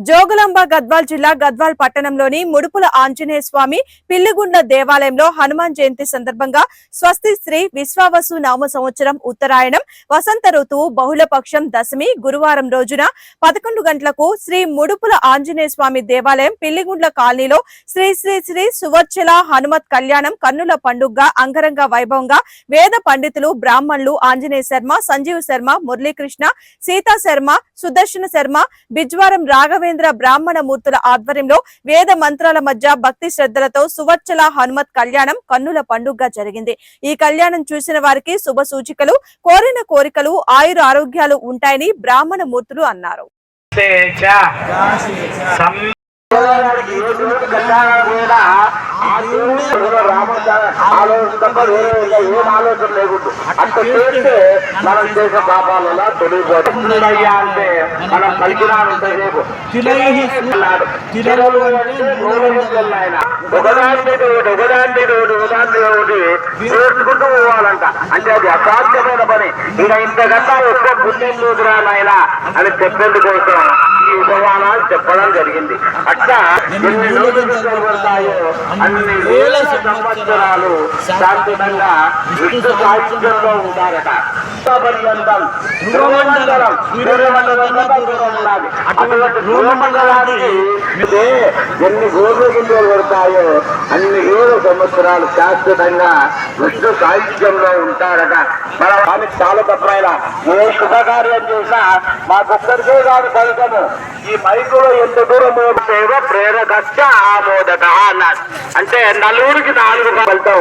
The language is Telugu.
జోగులాంబ గద్వాల్ జిల్లా గద్వాల్ పట్టణంలోని ముడుపుల ఆంజనేయ స్వామి పిల్లిగుండ్ల దేవాలయంలో హనుమాన్ జయంతి సందర్భంగా స్వస్తి శ్రీ విశ్వావసు నామ సంవత్సరం ఉత్తరాయణం వసంత ఋతువు బహుళపక్షం దశమి గురువారం రోజున పదకొండు గంటలకు శ్రీ ముడుపుల ఆంజనేయ స్వామి దేవాలయం పిల్లిగుండ్ల కాలనీలో శ్రీ శ్రీ శ్రీ సువర్చల హనుమత్ కళ్యాణం కన్నుల పండుగగా అంగరంగ వైభవంగా వేద పండితులు బ్రాహ్మణులు ఆంజనేయ శర్మ సంజీవ్ శర్మ మురళీకృష్ణ సీతా శర్మ సుదర్శన శర్మ బిజ్వారం రాఘవే రాఘవేంద్ర బ్రాహ్మణ మూర్తుల ఆధ్వర్యంలో వేద మంత్రాల మధ్య భక్తి శ్రద్ధలతో సువచ్చల హనుమత్ కళ్యాణం కన్నుల పండుగగా జరిగింది ఈ కళ్యాణం చూసిన వారికి శుభ సూచికలు కోరిన కోరికలు ఆయుర ఆరోగ్యాలు ఉంటాయని బ్రాహ్మణ మూర్తులు అన్నారు ఆలోచన వేరే ఏం ఆలోచన లేకుండా అంత చేస్తే మనం చేసే పాపాలలో తొలగిపోతుంది అయ్యా అంటే మనం కలిగినా ఉంటేసేపు అన్నాడు. తిరుమల అంటే గోవిందుడు ఆయన. ఒకదాని మీద ఒకటి ఒకదాని మీద ఒకటి ఒకదాని మీద ఒకటి నేర్చుకుంటూ పోవాలంట అంటే అది అసాధ్యమైన పని ఇక ఇంతకన్నా ఎక్కువ పుణ్యం లేదురా నాయన అని చెప్పేందుకు కోసం ఈ ఉపమానాలు చెప్పడం జరిగింది అట్లా ఎన్ని రోజులు జరుగుతాయో అన్ని వేల సంవత్సరాలు శాంతికంగా విష్ణు సాహిత్యంలో ఉంటారట పర్యంతం ధ్రువమండలం సూర్యమండలంలో దూరం ఉండాలి అటువంటి ధ్రువమండలానికి ఎన్ని గోధుమలు పడతాయో అన్ని వేల సంవత్సరాలు శాశ్వతంగా విష్ణు సాహిత్యంలో ఉంటారట. మన వానికి చాలా తప్పైన ఏ శుభకార్యం చేసినా మాకొక్కరికే కాదు ఫలితము. ఈ మైకులో ఎంత దూరం సేవ ప్రేరకచ్చ ఆమోదట అన్నారు. అంటే నలుగురికి నాలుగు ఫలితం.